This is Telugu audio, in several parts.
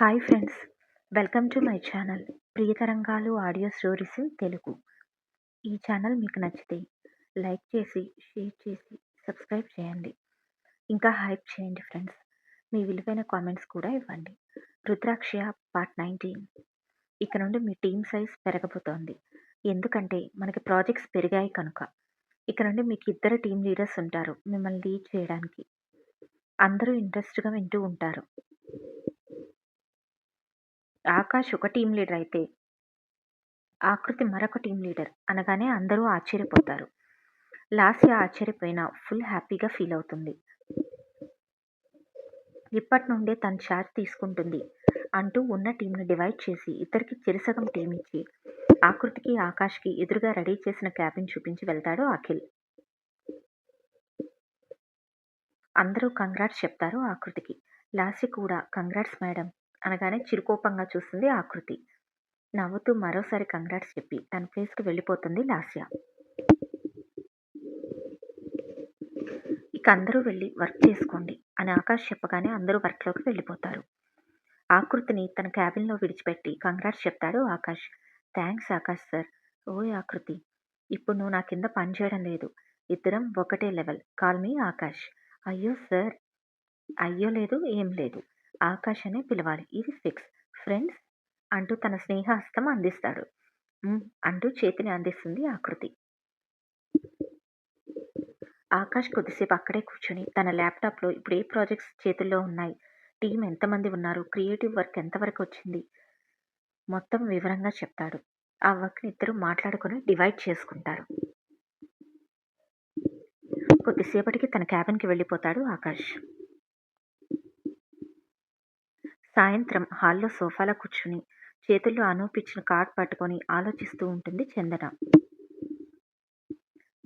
Hi friends welcome to my channel Priyatarangalu audio stories Telugu. ఈ ఛానల్ మీకు నచ్చితే లైక్ చేసి షేర్ చేసి సబ్స్క్రైబ్ చేయండి. ఇంకా హైప్ చేయండి ఫ్రెండ్స్ మీ విలువైన కామెంట్స్ కూడా ఇవ్వండి. Rudraksha part nineteen. ఇక నుండి మీ టీమ్ సైజ్ పెరగబోతోంది. ఎందుకంటే మనకి ప్రాజెక్ట్స్ పెరిగాయి కనుక. ఇక నుండి మీకు ఇద్దరు టీమ్ లీడర్స్ ఉంటారు మిమ్మల్ని లీడ్ చేయడానికి. అందరూ ఇంట్రెస్ట్గా వింటూ ఉంటారు. ఆకాష్ ఒక టీం లీడర్ అయితే ఆకృతి మరొక టీం లీడర్ అనగానే అందరూ ఆశ్చర్యపోతారు. లాస్య ఆశ్చర్యపోయినా ఫుల్ హ్యాపీగా ఫీల్ అవుతుంది. ఇప్పటి నుండే తన చార్జ్ తీసుకుంటుంది అంటూ ఉన్న టీంను డివైడ్ చేసి ఇద్దరికి చిరసగం టీం ఇచ్చి ఆకృతికి ఆకాష్కి ఎదురుగా రెడీ చేసిన క్యాబిన్ చూపించి వెళ్తాడు అఖిల్. అందరూ కంగ్రాట్స్ చెప్తారు ఆకృతికి. లాస్య కూడా కంగ్రాట్స్ మేడం అనగానే చిరుకోపంగా చూస్తుంది ఆకృతి. నవ్వుతూ మరోసారి కంగ్రాట్స్ చెప్పి తన ప్లేస్కి వెళ్ళిపోతుంది లాస్య. ఇక అందరూ వెళ్ళి వర్క్ చేసుకోండి అని ఆకాష్ చెప్పగానే అందరూ వర్క్లోకి వెళ్ళిపోతారు. ఆకృతిని తన క్యాబిన్లో విడిచిపెట్టి కంగ్రాట్స్ చెప్తాడు ఆకాష్. Thanks Akash sir. ఓయ్ ఆకృతి ఇప్పుడు నువ్వు నా కింద పని చేయడం లేదు. ఇద్దరం ఒకటే లెవెల్. Call me Akash. అయ్యో సార్. అయ్యో లేదు ఏం లేదు. ఆకాష్ అనే పిలవాలి. ఇది ఫిక్స్ ఫ్రెండ్స్ అంటూ తన స్నేహహస్తం అందిస్తాడు. అంటూ చేతిని అందిస్తుంది ఆకృతి ఆకాష్ కొద్దిసేపు అక్కడే కూర్చొని తన ల్యాప్టాప్లో ఇప్పుడు ఏ ప్రాజెక్ట్స్ చేతుల్లో ఉన్నాయి? టీం ఎంతమంది ఉన్నారు? క్రియేటివ్ వర్క్ ఎంతవరకు వచ్చింది? మొత్తం వివరంగా చెప్తాడు. ఆ వర్క్ని ఇద్దరు మాట్లాడుకొని డివైడ్ చేసుకుంటారు. కొద్దిసేపటికి తన క్యాబిన్కి వెళ్ళిపోతాడు ఆకాష్. సాయంత్రం హాల్లో సోఫాలో కూర్చుని చేతుల్లో అనూపించిన కార్డ్ పట్టుకొని ఆలోచిస్తూ ఉంటుంది చందన.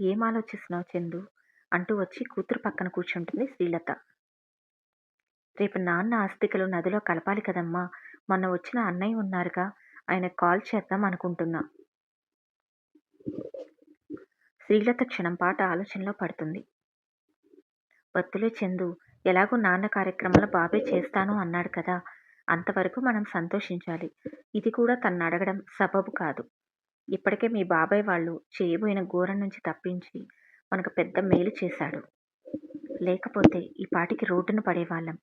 ఏం ఆలోచిస్తున్నావు చందు? అంటూ వచ్చి కూతురు పక్కన కూర్చుంటుంది శ్రీలత. రేపు నాన్న ఆస్తికలు నదిలో కలపాలి కదమ్మా. మొన్న వచ్చిన అన్నయ్య ఉన్నారుగా. ఆయన కాల్ చేద్దాం అనుకుంటున్నా. శ్రీలత క్షణం పాట ఆలోచనలో పడుతుంది. వత్తులే చందు. ఎలాగో నాన్న కార్యక్రమాలు బాబే చేస్తాను అన్నాడు కదా. అంతవరకు మనం సంతోషించాలి. ఇది కూడా తన్ను అడగడం సబబు కాదు. ఇప్పటికే మీ బాబాయ్ వాళ్ళు చేయబోయిన ఘోరం నుంచి తప్పించి మనకు పెద్ద మేలు చేశాడు. లేకపోతే ఈ పాటికి రోడ్డున పడేవాళ్ళం.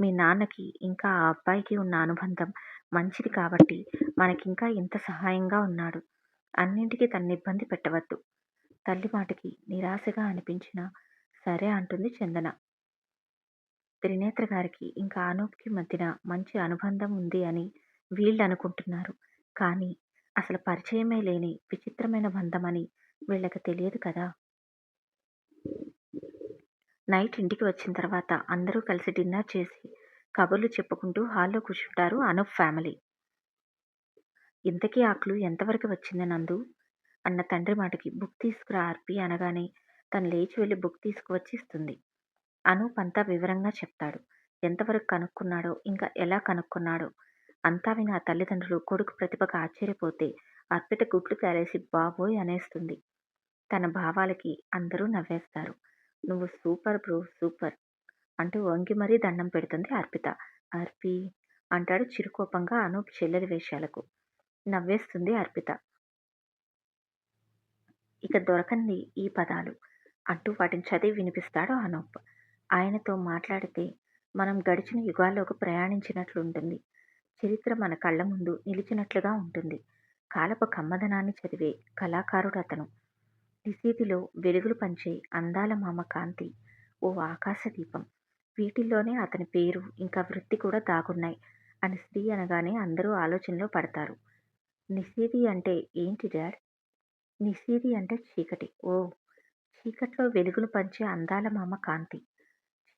మీ నాన్నకి ఇంకా ఆ అబ్బాయికి ఉన్న అనుబంధం మంచిది కాబట్టి మనకింకా ఇంత సహాయంగా ఉన్నాడు. అన్నింటికీ తన్ని ఇబ్బంది పెట్టవద్దు. తల్లి మాటకి నిరాశగా అనిపించినా సరే అంటుంది చందన. త్రినేత్ర గారికి ఇంకా అనూప్కి మధ్యన మంచి అనుబంధం ఉంది అని వీళ్ళు అనుకుంటున్నారు కానీ అసలు పరిచయమే లేని విచిత్రమైన బంధం అని వీళ్ళకి తెలియదు కదా. నైట్ ఇంటికి వచ్చిన తర్వాత అందరూ కలిసి డిన్నర్ చేసి కబుర్లు చెప్పుకుంటూ హాల్లో కూర్చుంటారు అనూప్ ఫ్యామిలీ. ఇంతకీ ఆకులు ఎంతవరకు వచ్చింది నందు? అన్న తండ్రి మాటకి బుక్ తీసుకురా ఆర్పి అనగానే తను లేచి వెళ్ళి బుక్ తీసుకువచ్చి ఇస్తుంది అనూప్ అంతా వివరంగా చెప్తాడు. ఎంతవరకు కనుక్కున్నాడో ఇంకా ఎలా కనుక్కున్నాడో అంతా విని ఆ తల్లిదండ్రులు కొడుకు ప్రతిభకు ఆశ్చర్యపోతే అర్పిట గుట్లు తేలేసి బాబోయ్ అనేస్తుంది. తన భావాలకి అందరూ నవ్వేస్తారు. నువ్వు సూపర్ బ్రో సూపర్ అంటూ వంగి మరీ దండం పెడుతుంది అర్పిత. అర్పి అంటాడు చిరుకోపంగా అనూప్ చెల్లెలి వేషాలకు. నవ్వేస్తుంది అర్పిత. ఇక దొరకంది ఈ పదాలు అంటూ వాటిని చదివి వినిపిస్తాడు అనూప్. ఆయనతో మాట్లాడితే మనం గడిచిన యుగాల్లోకి ప్రయాణించినట్లుంటుంది. చరిత్ర మన కళ్ళ ముందు నిలిచినట్లుగా ఉంటుంది. కాలపు కమ్మదనాన్ని చదివే కళాకారుడు అతను. నిశీతిలో వెలుగులు పంచే అందాల మామ కాంతి ఓ ఆకాశ దీపం. వీటిల్లోనే అతని పేరు ఇంకా వృత్తి కూడా దాగున్నాయి అని స్త్రీ అనగానే అందరూ ఆలోచనలో పడతారు. నిశీతి అంటే ఏంటి డాడ్? నిశీతి అంటే చీకటి. ఓ చీకట్లో వెలుగులు పంచే అందాల మామ కాంతి.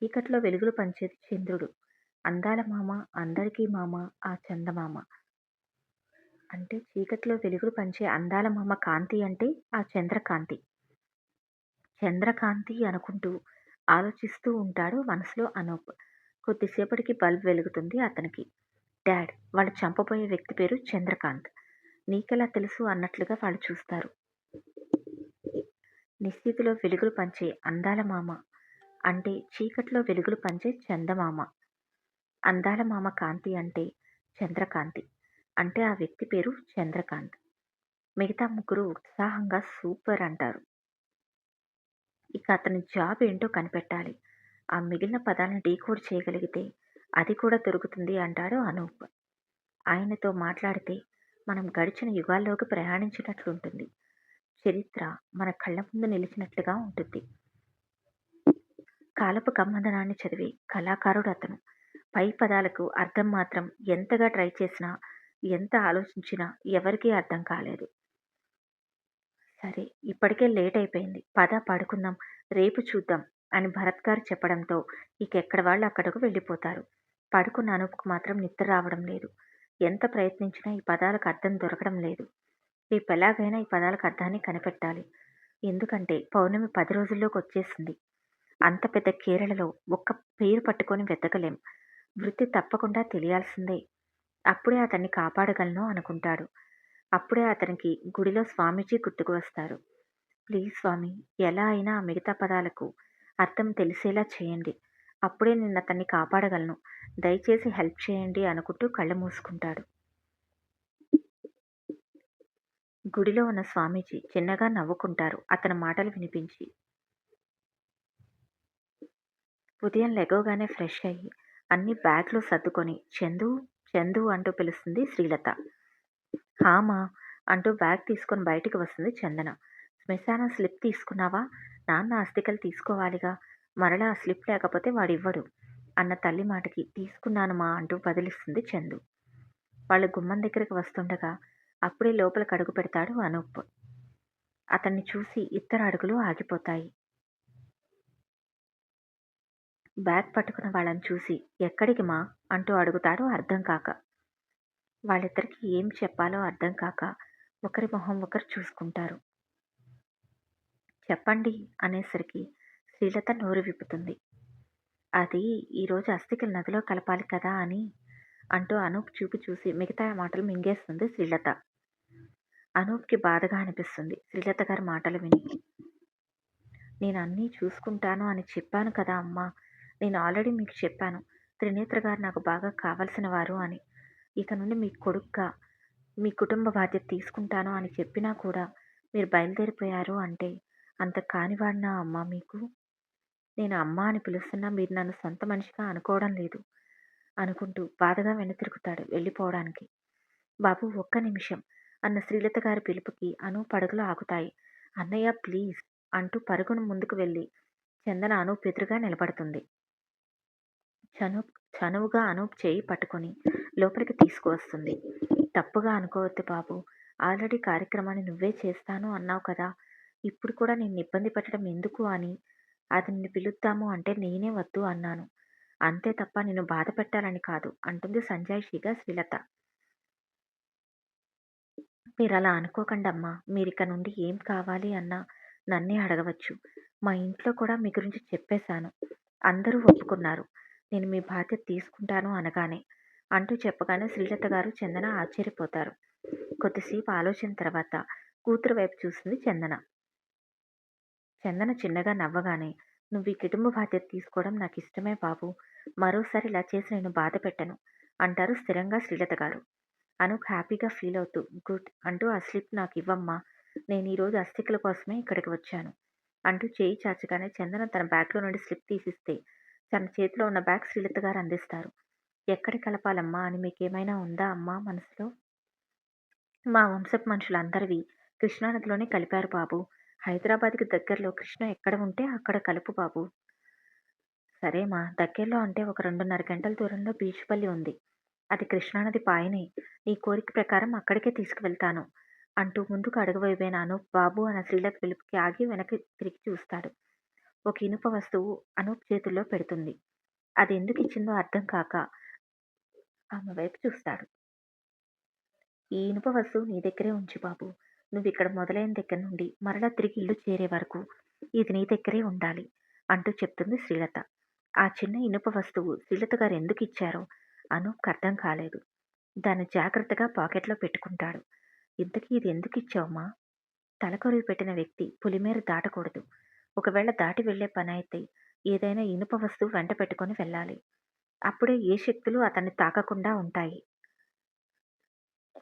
చీకట్లో వెలుగులు పంచేది చంద్రుడు. అందాల మామ అందరికీ మామ ఆ చందమామ. అంటే చీకట్లో వెలుగులు పంచే అందాల మామ కాంతి అంటే ఆ చంద్రకాంతి. చంద్రకాంతి అనుకుంటూ ఆలోచిస్తూ ఉంటాడు మనసులో అనూప్. కొద్దిసేపటికి బల్బ్ వెలుగుతుంది అతనికి. డాడ్ వాళ్ళు చంపబోయే వ్యక్తి పేరు చంద్రకాంత్. నీకెలా తెలుసు అన్నట్లుగా వాళ్ళు చూస్తారు. నిశ్చితిలో వెలుగులు పంచే అందాల మామ అంటే చీకట్లో వెలుగులు పంచే చందమామ. అందాల మామ కాంతి అంటే చంద్రకాంతి. అంటే ఆ వ్యక్తి పేరు చంద్రకాంత్. మిగతా ముగ్గురు ఉత్సాహంగా సూపర్ అంటారు. ఇక అతని జాబ్ ఏంటో కనిపెట్టాలి. ఆ మిగిలిన పదాలను డీకోడ్ చేయగలిగితే అది కూడా దొరుకుతుంది అంటాడు అనూప్. ఆయనతో మాట్లాడితే మనం గడిచిన యుగాల్లోకి ప్రయాణించినట్లుంటుంది. చరిత్ర మన కళ్ళ ముందు నిలిచినట్లుగా ఉంటుంది. కాలపు కమ్మదనాన్ని చదివి కళాకారుడు అతను పై పదాలకు అర్థం మాత్రం ఎంతగా ట్రై చేసినా ఎంత ఆలోచించినా ఎవరికీ అర్థం కాలేదు. సరే ఇప్పటికే లేట్ అయిపోయింది. పద పడుకుందాం. రేపు చూద్దాం అని భరత్ గారు చెప్పడంతో ఇకెక్కడ వాళ్ళు అక్కడకు వెళ్ళిపోతారు. పడుకున్న అనూప్కు మాత్రం నిద్ర రావడం లేదు. ఎంత ప్రయత్నించినా ఈ పదాలకు అర్థం దొరకడం లేదు. రేపు ఎలాగైనా ఈ పదాలకు అర్థాన్ని కనిపెట్టాలి. ఎందుకంటే పౌర్ణమి పది రోజుల్లోకి వచ్చేసింది. అంత పెద్ద కేరళలో ఒక్క పేరు పట్టుకొని వెతకలేం. వృత్తి తప్పకుండా తెలియాల్సిందే. అప్పుడే అతన్ని కాపాడగలను అనుకుంటాడు. అప్పుడే అతనికి గుడిలో స్వామీజీ గుర్తుకు వస్తారు. ప్లీజ్ స్వామి ఎలా అయినా మిగతా పదాలకు అర్థం తెలిసేలా చేయండి. అప్పుడే నేను అతన్ని కాపాడగలను. దయచేసి హెల్ప్ చేయండి అనుకుంటూ కళ్ళు మూసుకుంటాడు. గుడిలో ఉన్న స్వామీజీ చిన్నగా నవ్వుకుంటారు. అతని మాటలు వినిపించి ఉదయం లెగోగానే ఫ్రెష్ అయ్యి అన్ని బ్యాగ్లో సర్దుకొని చందు చందు అంటూ పిలుస్తుంది శ్రీలత. హామా అంటూ బ్యాగ్ తీసుకొని బయటికి వస్తుంది చందన. శ్మశానం స్లిప్ తీసుకున్నావా? నాన్న అస్థికలు తీసుకోవాలిగా. మరలా ఆ స్లిప్ లేకపోతే వాడివ్వడు. అన్న తల్లి మాటకి తీసుకున్నాను మా అంటూ బదిలిస్తుంది చందు. వాళ్ళు గుమ్మం దగ్గరికి వస్తుండగా అప్పుడే లోపలికి అడుగు పెడతాడు అనూప్. అతన్ని చూసి ఇద్దరు అడుగులు ఆగిపోతాయి. బ్యాగ్ పట్టుకున్న వాళ్ళని చూసి ఎక్కడికి మా అంటూ అడుగుతాడో అర్థం కాక. వాళ్ళిద్దరికి ఏం చెప్పాలో అర్థం కాక ఒకరి మొహం ఒకరు చూసుకుంటారు. చెప్పండి అనేసరికి శ్రీలత నోరు విప్పుతుంది. అది ఈరోజు అస్థికలు నదిలో కలపాలి కదా అని అంటూ అనూప్ చూపి చూసి మిగతా మాటలు మింగేస్తుంది శ్రీలత. అనూప్కి బాధగా అనిపిస్తుంది శ్రీలత గారి మాటలు విని. నేను అన్నీ చూసుకుంటాను అని చెప్పాను కదా అమ్మా నేను ఆల్రెడీ మీకు చెప్పాను. త్రినేత్ర గారు నాకు బాగా కావలసిన వారు అని. ఇక నుండి మీ కొడుక్గా మీ కుటుంబ బాధ్యత తీసుకుంటాను అని చెప్పినా కూడా మీరు బయలుదేరిపోయారు అంటే అంత కానివాడినా అమ్మ మీకు? నేను అమ్మ అని పిలుస్తున్నా మీరు నన్ను సొంత మనిషిగా అనుకోవడం లేదు. అనుకుంటూ బాధగా వెనుతిరుగుతాడు వెళ్ళిపోవడానికి. బాబు ఒక్క నిమిషం అన్న శ్రీలత గారి పిలుపుకి అను పడుగులు ఆగుతాయి. అన్నయ్య ప్లీజ్ అంటూ పరుగును ముందుకు వెళ్ళి చందన అను పెదురుగా నిలబడుతుంది. చను చనువుగా అనూప్ చేయి పట్టుకొని లోపలికి తీసుకువస్తుంది. తప్పుగా అనుకోవద్దు బాబు. ఆల్రెడీ కార్యక్రమాన్ని నువ్వే చేస్తాను అన్నావు కదా. ఇప్పుడు కూడా నేను ఇబ్బంది పెట్టడం ఎందుకు అని. అది నిన్ను పిలుద్దాము అంటే నేనే వద్దు అన్నాను. అంతే తప్ప నిన్ను బాధ పెట్టాలని కాదు అంటుంది సంజాయిషిగా శ్రీలత. మీరు అలా అనుకోకండి అమ్మా మీరు ఇక్కడ నుండి ఏం కావాలి అన్నా నన్నే అడగవచ్చు. మా ఇంట్లో కూడా మీ గురించి చెప్పేశాను. అందరూ ఒప్పుకున్నారు. నేను మీ బాధ్యత తీసుకుంటాను అనగానే అంటూ చెప్పగానే శ్రీలత గారు చందన ఆశ్చర్యపోతారు. కొద్దిసేపు ఆలోచన తర్వాత కూతురు వైపు చూసింది చందన. చందన చిన్నగా నవ్వగానే నువ్వు ఈ కుటుంబ బాధ్యత తీసుకోవడం నాకు ఇష్టమే బాబు. మరోసారి ఇలా చేసి నేను బాధ పెట్టను అంటారు స్థిరంగా శ్రీలత గారు. అనూప్ హ్యాపీగా ఫీల్ అవుతూ గుడ్ అంటూ ఆ స్లిప్ నాకు ఇవ్వమ్మా. నేను ఈరోజు అస్థికల కోసమే ఇక్కడికి వచ్చాను అంటూ చేయి చాచగానే చందన తన బ్యాగ్లో నుండి స్లిప్ తీసిస్తే తన చేతిలో ఉన్న బ్యాగ్ శ్రీలత గారు అందిస్తారు. ఎక్కడ కలపాలమ్మా? అని మీకేమైనా ఉందా అమ్మా మనసులో? మా వంశపు మనుషులందరివి కృష్ణానదిలోనే కలిపారు బాబు. హైదరాబాద్కి దగ్గరలో కృష్ణ ఎక్కడ ఉంటే అక్కడ కలుపు బాబు. సరేమా దగ్గరలో అంటే ఒక రెండున్నర గంటల దూరంలో బీచ్పల్లి ఉంది. అది కృష్ణానది పాయనే. నీ కోరిక ప్రకారం అక్కడికే తీసుకువెళ్తాను. అంటూ ముందుకు అడుగువైపోయిన బాబు అన్న శ్రీలత పిలుపుకి ఆగి వెనక్కి తిరిగి చూస్తాడు. ఒక ఇనుప వస్తువు అనూప్ చేతుల్లో పెడుతుంది. అది ఎందుకు ఇచ్చిందో అర్థం కాక ఆమె వైపు చూస్తాడు. ఈ ఇనుప వస్తువు నీ దగ్గరే ఉంచు బాబు. నువ్వు ఇక్కడ మొదలైన దగ్గర నుండి మరలా తిరిగి ఇల్లు చేరే వరకు ఇది నీ దగ్గరే ఉండాలి అంటూ చెప్తుంది శ్రీలత. ఆ చిన్న ఇనుప వస్తువు శ్రీలత గారు ఎందుకు ఇచ్చారో అనూప్కి అర్థం కాలేదు. దాన్ని జాగ్రత్తగా పాకెట్లో పెట్టుకుంటాడు. ఇంతకీ ఇది ఎందుకు ఇచ్చావమ్మా తలకొరివి పెట్టిన వ్యక్తి పులిమేర దాటకూడదు. ఒకవేళ దాటి వెళ్ళే పని అయితే ఏదైనా ఇనుప వస్తువు వెంట పెట్టుకొని వెళ్ళాలి. అప్పుడే ఏ శక్తులు అతన్ని తాకకుండా ఉంటాయి.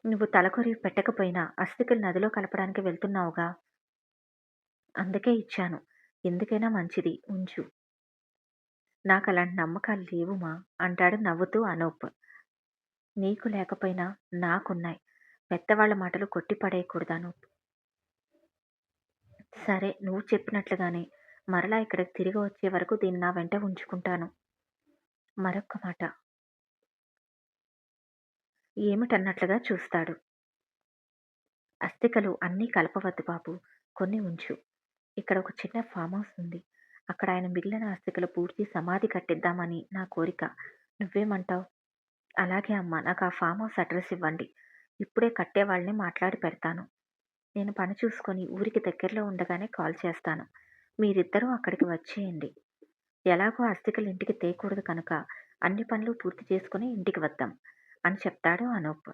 నువ్వు తలకొరివి పెట్టకపోయినా అస్థికలు నదిలో కలపడానికి వెళ్తున్నావుగా? అందుకే ఇచ్చాను. ఎందుకైనా మంచిది. ఉంచు. నాకు అలాంటి నమ్మకాలు లేవుమా? అంటాడు నవ్వుతూ అనూప్. నీకు లేకపోయినా నాకున్నాయి. పెద్దవాళ్ళ మాటలు కొట్టిపడేయకూడదు అనూప్. సరే నువ్వు చెప్పినట్లుగానే. మరలా ఇక్కడికి తిరిగి వచ్చే వరకు దీన్ని నా వెంట ఉంచుకుంటాను. మరొక్క మాట. ఏమిటన్నట్లుగా చూస్తాడు. అస్థికలు అన్నీ కలపవద్దు బాబు. కొన్ని ఉంచు. ఇక్కడ ఒక చిన్న ఫామ్ హౌస్ ఉంది. అక్కడ ఆయన మిగిలిన అస్థికలు పూర్తి సమాధి కట్టిద్దామని నా కోరిక. నువ్వేమంటావు? అలాగే అమ్మ నాకు ఆ ఫామ్ హౌస్ అడ్రస్ ఇవ్వండి. ఇప్పుడే కట్టే వాళ్ళని మాట్లాడి పెడతాను. నేను పని చూసుకొని ఊరికి దగ్గరలో ఉండగానే కాల్ చేస్తాను. మీరిద్దరూ అక్కడికి వచ్చేయండి. ఎలాగో అస్థికలు ఇంటికి తేకూడదు కనుక అన్ని పనులు పూర్తి చేసుకుని ఇంటికి వద్దాం అని చెప్తాడు అనూప్.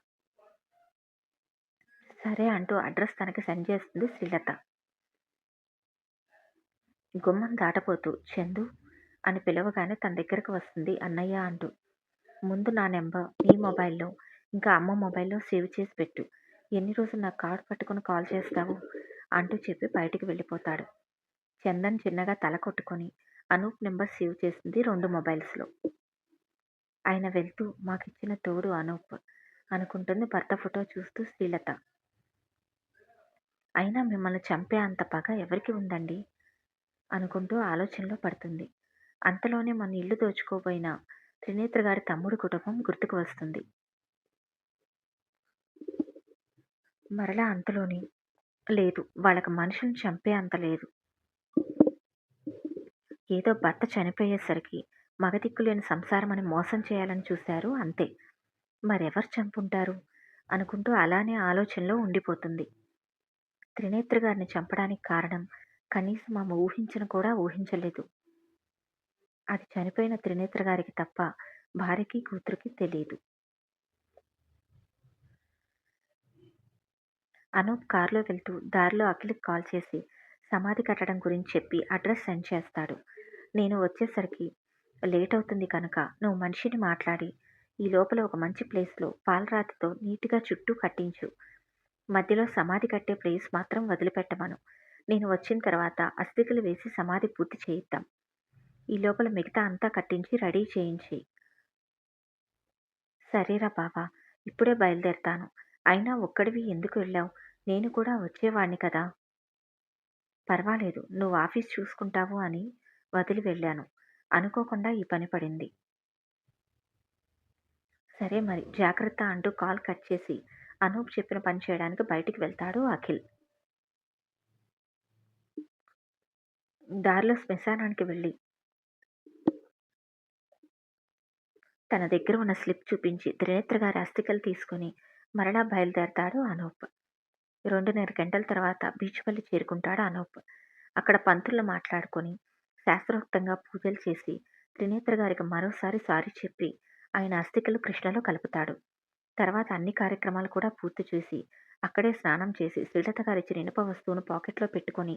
సరే అంటూ అడ్రస్ తనకి సెండ్ చేస్తుంది శ్రీలత. గుమ్మం దాటపోతూ చందు అని పిలవగానే తన దగ్గరకు వస్తుంది అన్నయ్య అంటూ. ముందు నా నెంబర్ నీ మొబైల్లో ఇంకా అమ్మ మొబైల్లో సేవ్ చేసి పెట్టు. ఎన్ని రోజులు నా కార్డు పట్టుకుని కాల్ చేస్తావు? అంటూ చెప్పి బయటికి వెళ్ళిపోతాడు. చందన్ చిన్నగా తల కొట్టుకొని అనూప్ నెంబర్ సేవ్ చేసింది రెండు మొబైల్స్లో. ఆయన వెళ్తూ మాకిచ్చిన తోడు అనూప్ అనుకుంటుంది భర్త ఫోటో చూస్తూ శ్రీలత. అయినా మిమ్మల్ని చంపే అంత పగ ఎవరికి ఉందండి? అనుకుంటూ ఆలోచనలో పడుతుంది. అంతలోనే మన ఇల్లు దోచుకోబోయిన త్రినేత్ర గారి తమ్ముడు కుటుంబం గుర్తుకు వస్తుంది. మరలా అంతలోని లేదు. వాళ్ళకి మనుషుల్ని చంపే అంత లేదు. ఏదో భర్త చనిపోయేసరికి మగదిక్కులేని సంసారం అని మోసం చేయాలని చూశారు అంతే. మరెవరు చంపుంటారు? అనుకుంటూ అలానే ఆలోచనలో ఉండిపోతుంది. త్రినేత్ర గారిని చంపడానికి కారణం కనీసం ఆమె ఊహించను కూడా ఊహించలేదు. అది చనిపోయిన త్రినేత్ర గారికి తప్ప భార్యకి కూతురికి తెలియదు అనూప్ కారులో వెళ్తూ దారిలో అఖిల్కి కాల్ చేసి సమాధి కట్టడం గురించి చెప్పి అడ్రస్ సెండ్ చేస్తాడు. నేను వచ్చేసరికి లేట్ అవుతుంది కనుక నువ్వు మనిషిని మాట్లాడి ఈ లోపల ఒక మంచి ప్లేస్లో పాలరాతితో నీట్గా చుట్టూ కట్టించు. మధ్యలో సమాధి కట్టే ప్లేస్ మాత్రం వదిలిపెట్టమను. నేను వచ్చిన తర్వాత అస్థికలు వేసి సమాధి పూర్తి చేయిద్దాం. ఈ లోపల మిగతా అంతా కట్టించి రెడీ చేయించి సరేరా బావా ఇప్పుడే బయలుదేరతాను. అయినా ఒక్కడివి ఎందుకు వెళ్ళావు? నేను కూడా వచ్చేవాణ్ణి కదా. పర్వాలేదు నువ్వు ఆఫీస్ చూసుకుంటావు అని వదిలి వెళ్ళాను. అనుకోకుండా ఈ పని పడింది. సరే మరి జాగ్రత్త అంటూ కాల్ కట్ చేసి అనూప్ చెప్పిన పని చేయడానికి బయటికి వెళ్తాడు అఖిల్. దారిలో శ్మశానానికి వెళ్ళి తన దగ్గర ఉన్న స్లిప్ చూపించి త్రినేత్ర గారి అస్థికలు తీసుకుని మరలా బయలుదేరతాడు అనూప్. రెండున్నర గంటల తర్వాత బీచ్పల్లి చేరుకుంటాడు అనూప్. అక్కడ పంతులు మాట్లాడుకొని శాస్త్రోక్తంగా పూజలు చేసి త్రినేత్ర గారికి మరోసారి సారీ చెప్పి ఆయన అస్థికలు కృష్ణలో కలుపుతాడు. తర్వాత అన్ని కార్యక్రమాలు కూడా పూర్తి చేసి అక్కడే స్నానం చేసి శ్రీలత గారిచ్చిన ఇనుప వస్తువును పాకెట్లో పెట్టుకొని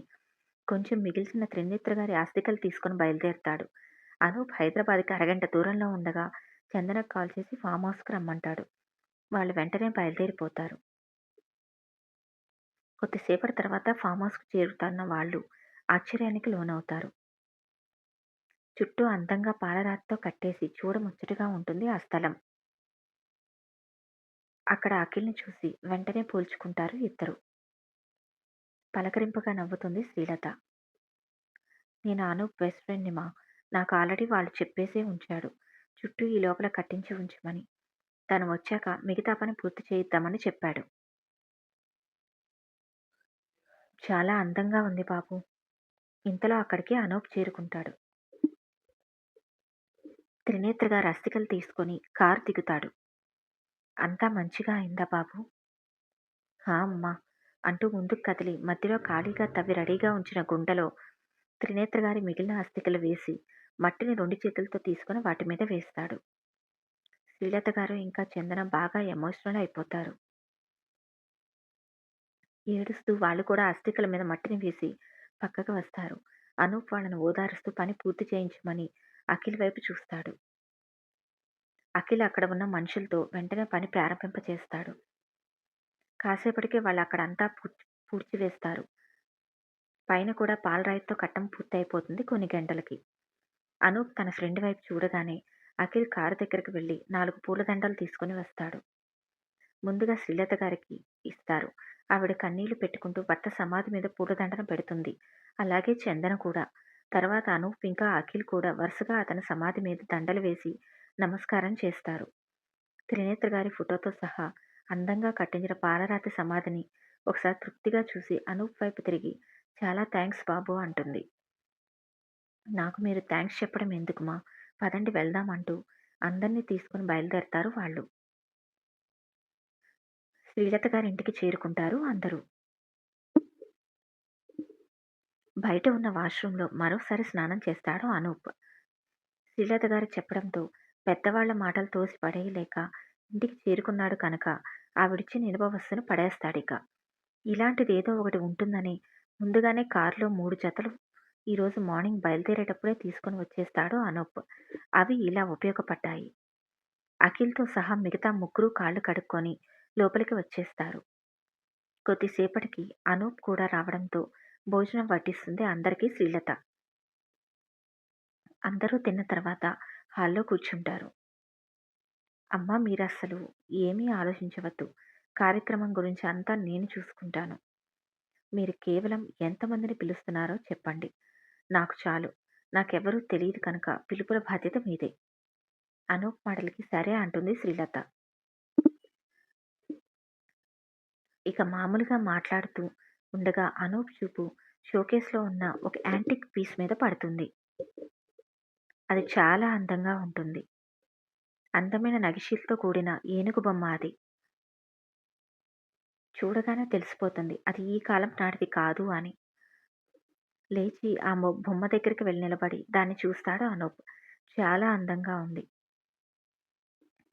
కొంచెం మిగిల్చిన త్రినేత్ర గారి ఆస్తికలు తీసుకొని బయలుదేరుతాడు. అనూప్ హైదరాబాద్కి అరగంట దూరంలో ఉండగా చందనకు కాల్ చేసి ఫామ్ హౌస్కి రమ్మంటాడు. వాళ్ళు వెంటనే బయలుదేరిపోతారు. కొద్దిసేపటి తర్వాత ఫామ్ హౌస్కు చేరుతున్న వాళ్ళు ఆశ్చర్యానికి లోనవుతారు. చుట్టూ అందంగా పాలరాతితో కట్టేసి చూడముచ్చటగా ఉంటుంది ఆ స్థలం. అక్కడ అఖిల్ని చూసి వెంటనే పోల్చుకుంటారు ఇద్దరు. పలకరింపుగా నవ్వుతుంది శ్రీలత. నేను అనూప్ బెస్ట్ ఫ్రెండ్ని మా నాకు ఆల్రెడీ వాళ్ళు చెప్పేసే ఉంచాడు. చుట్టూ ఈ లోపల కట్టించి ఉంచమని. తను వచ్చాక మిగతా పని పూర్తి చేయిద్దామని చెప్పాడు. చాలా అందంగా ఉంది బాబు. ఇంతలో అక్కడికి అనూప్ చేరుకుంటాడు. త్రినేత్ర గారు తీసుకొని కారు దిగుతాడు. అంతా మంచిగా అయిందా బాబు? హా అమ్మా! అంటూ ముందుకు కదిలి మధ్యలో ఖాళీగా తవ్వి రెడీగా ఉంచిన గుండెలో త్రినేత్ర గారి మిగిలిన అస్థికలు వేసి మట్టిని రెండు చేతులతో తీసుకుని వాటి మీద వేస్తాడు. శ్రీలత గారు ఇంకా చందన బాగా ఎమోషనల్ అయిపోతారు. ఏడుస్తూ వాళ్ళు కూడా అస్థికల మీద మట్టిని వేసి పక్కకు వస్తారు. అనూప్ వాళ్ళను ఓదారుస్తూ పని పూర్తి చేయించమని అఖిల్ వైపు చూస్తాడు. అఖిల్ అక్కడ ఉన్న మనుషులతో వెంటనే పని ప్రారంభింపచేస్తాడు. కాసేపటికి వాళ్ళు అక్కడంతా పూడ్చి పూడ్చివేస్తారు పైన కూడా పాలరాయితో కట్టం పూర్తయిపోతుంది కొన్ని గంటలకి. అనూప్ తన ఫ్రెండ్ వైపు చూడగానే అఖిల్ కారు దగ్గరికి వెళ్ళి నాలుగు పూలదండలు తీసుకుని వస్తాడు. ముందుగా శ్రీలత గారికి ఇస్తారు. ఆవిడ కన్నీళ్ళు పెట్టుకుంటూ భర్త సమాధి మీద పూలదండను పెడుతుంది. అలాగే చందన కూడా. తర్వాత అనూప్ ఇంకా అఖిల్ కూడా వరుసగా అతని సమాధి మీద దండలు వేసి నమస్కారం చేస్తారు. త్రినేత్ర గారి ఫోటోతో సహా అందంగా కట్టించిన పాలరాతి సమాధిని ఒకసారి తృప్తిగా చూసి అనూప్ వైపు తిరిగి చాలా థ్యాంక్స్ బాబు అంటుంది. నాకు మీరు థ్యాంక్స్ చెప్పడం ఎందుకుమా? పదండి వెళ్దాం అంటూ అందరినీ తీసుకుని బయలుదేరతారు వాళ్ళు. శ్రీలత గారి ఇంటికి చేరుకుంటారు అందరూ. బయట ఉన్న వాష్రూంలో మరోసారి స్నానం చేస్తాడు అనూప్. శ్రీలత గారు చెప్పడంతో పెద్దవాళ్ళ మాటలు తోసి పడేయలేక ఇంటికి చేరుకున్నాడు కనుక ఆవిడిచ్చి నిలువ వస్తును పడేస్తాడిక. ఇలాంటిది ఏదో ఒకటి ఉంటుందని ముందుగానే కారులో మూడు జతలు ఈరోజు మార్నింగ్ బయలుదేరేటప్పుడే తీసుకొని వచ్చేస్తాడు అనూప్. అవి ఇలా ఉపయోగపడ్డాయి. అఖిల్తో సహా మిగతా ముగ్గురు కాళ్ళు కడుక్కొని లోపలికి వచ్చేస్తారు. కొద్దిసేపటికి అనూప్ కూడా రావడంతో భోజనం వడ్డిస్తుంది అందరికీ శ్రీలత. అందరూ తిన్న తర్వాత హాల్లో కూర్చుంటారు. అమ్మ మీరు అసలు ఏమీ ఆలోచించవద్దు. కార్యక్రమం గురించి అంతా నేను చూసుకుంటాను. మీరు కేవలం ఎంతమందిని పిలుస్తున్నారో చెప్పండి. నాకు చాలు. నాకెవరూ తెలియదు కనుక పిలుపుల బాధ్యత మీదే. అనూప్ మాటలకి సరే అంటుంది శ్రీలత. ఇక మామూలుగా మాట్లాడుతూ ఉండగా అనూప్ చూపు షోకేస్లో ఉన్న ఒక యాంటిక్ పీస్ మీద పడుతుంది. అది చాలా అందంగా ఉంటుంది. అందమైన నగిషీలతో కూడిన ఏనుగు బొమ్మ అది. చూడగానే తెలిసిపోతుంది. అది ఈ కాలం నాటిది కాదు అని. లేచి ఆ బొమ్మ దగ్గరికి వెళ్ళి నిలబడి దాన్ని చూస్తాడు అనూప్. చాలా అందంగా ఉంది.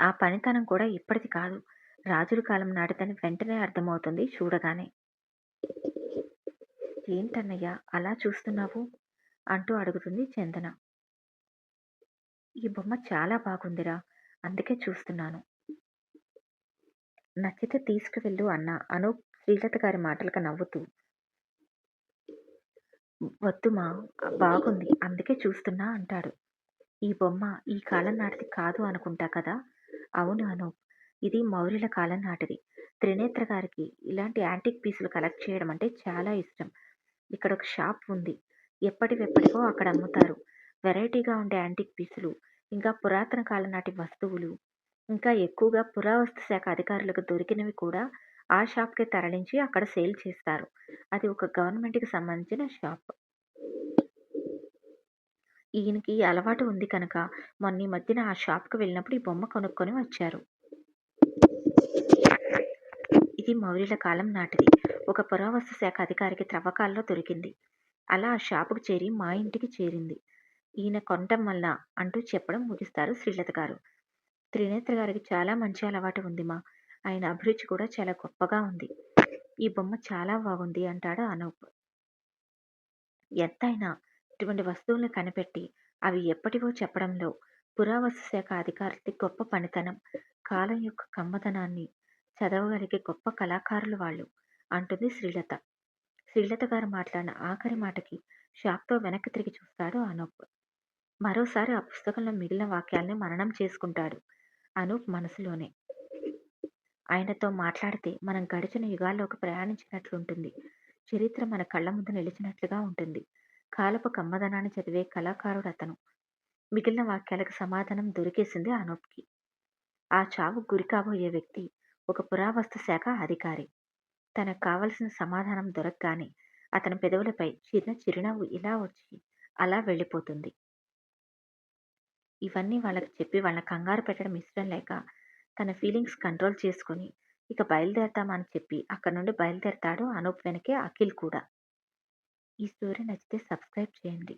ఆ పనితనం కూడా ఇప్పటిది కాదు. రాజుల కాలం నాటిదని వెంటనే అర్థమవుతుంది చూడగానే. ఏంటన్నయ్య అలా చూస్తున్నావు? అంటూ అడుగుతుంది చందన. ఈ బొమ్మ చాలా బాగుందిరా అందుకే చూస్తున్నాను. నచ్చితే తీసుకువెళ్ళు అన్న అను శ్రీలత గారి మాటలకు నవ్వుతూ. వద్దుమా బాగుంది అందుకే చూస్తున్నా అంటాడు. ఈ బొమ్మ ఈ కాలం నాటిది కాదు అనుకుంటా కదా? అవును అనూప్ ఇది మౌర్యుల కాలం నాటిది. త్రినేత్ర గారికి ఇలాంటి యాంటిక్ పీసులు కలెక్ట్ చేయడం అంటే చాలా ఇష్టం. ఇక్కడ ఒక షాప్ ఉంది. ఎప్పటివెప్పటికో అక్కడ అమ్ముతారు. వెరైటీగా ఉండే యాంటిక్ పీసులు ఇంకా పురాతన కాలం నాటి వస్తువులు ఇంకా ఎక్కువగా పురావస్తు శాఖ అధికారులకు దొరికినవి కూడా ఆ షాప్కి తరలించి అక్కడ సేల్ చేస్తారు. అది ఒక గవర్నమెంట్కి సంబంధించిన షాప్. ఈయనకి అలవాటు ఉంది కనుక మొన్న ఈ మధ్యన ఆ షాప్కి వెళ్ళినప్పుడు ఈ బొమ్మ కొనుక్కొని వచ్చారు. ఇది మౌర్యుల కాలం నాటిది. ఒక పురావస్తు శాఖ అధికారికి త్రవ్వకాల్లో దొరికింది. అలా ఆ షాపుకు చేరి మా ఇంటికి చేరింది. ఈయన కొనటం వల్ల అంటూ చెప్పడం ముగిస్తారు శ్రీలత గారు. త్రినేత్ర గారికి చాలా మంచి అలవాటు ఉంది మా. ఆయన అభిరుచి కూడా చాలా గొప్పగా ఉంది. ఈ బొమ్మ చాలా బాగుంది అంటాడు అనూప్. ఎంతైనా ఇటువంటి వస్తువులను కనిపెట్టి అవి ఎప్పటివో చెప్పడంలో పురావస్తు శాఖ అధికారికి గొప్ప పనితనం. కాలం యొక్క కమ్మదనాన్ని చదవగలిగే గొప్ప కళాకారులు వాళ్ళు అంటుంది శ్రీలత. శ్రీలత గారు మాట్లాడిన ఆఖరి మాటకి షాక్తో వెనక్కి తిరిగి చూస్తాడు అనూప్. మరోసారి ఆ పుస్తకంలో మిగిలిన వాక్యాల్ని మననం చేసుకుంటాడు అనూప్ మనసులోనే. ఆయనతో మాట్లాడితే మనం గడిచిన యుగాల్లోకి ప్రయాణించినట్లుంటుంది. చరిత్ర మన కళ్ళ ముందు నిలిచినట్లుగా ఉంటుంది. కాలపు కమ్మదనాన్ని చదివే కళాకారుడు అతను. మిగిలిన వాక్యాలకు సమాధానం దొరికేసింది అనూప్కి. ఆ చావు గురికాబోయే వ్యక్తి ఒక పురావస్తు శాఖ అధికారి. తనకు కావలసిన సమాధానం దొరకగానే అతని పెదవులపై చిన్న చిరునవ్వు ఇలా వచ్చి అలా వెళ్ళిపోతుంది. ఇవన్నీ వాళ్ళకి చెప్పి వాళ్ళని కంగారు పెట్టడం ఇష్టం లేక తన ఫీలింగ్స్ కంట్రోల్ చేసుకొని ఇక బయలుదేరతామని చెప్పి అక్కడ నుండి బయలుదేరతాడు అనూప్ వెనకే అఖిల్ కూడా. ఈ స్టోరీ నచ్చితే సబ్స్క్రైబ్ చేయండి.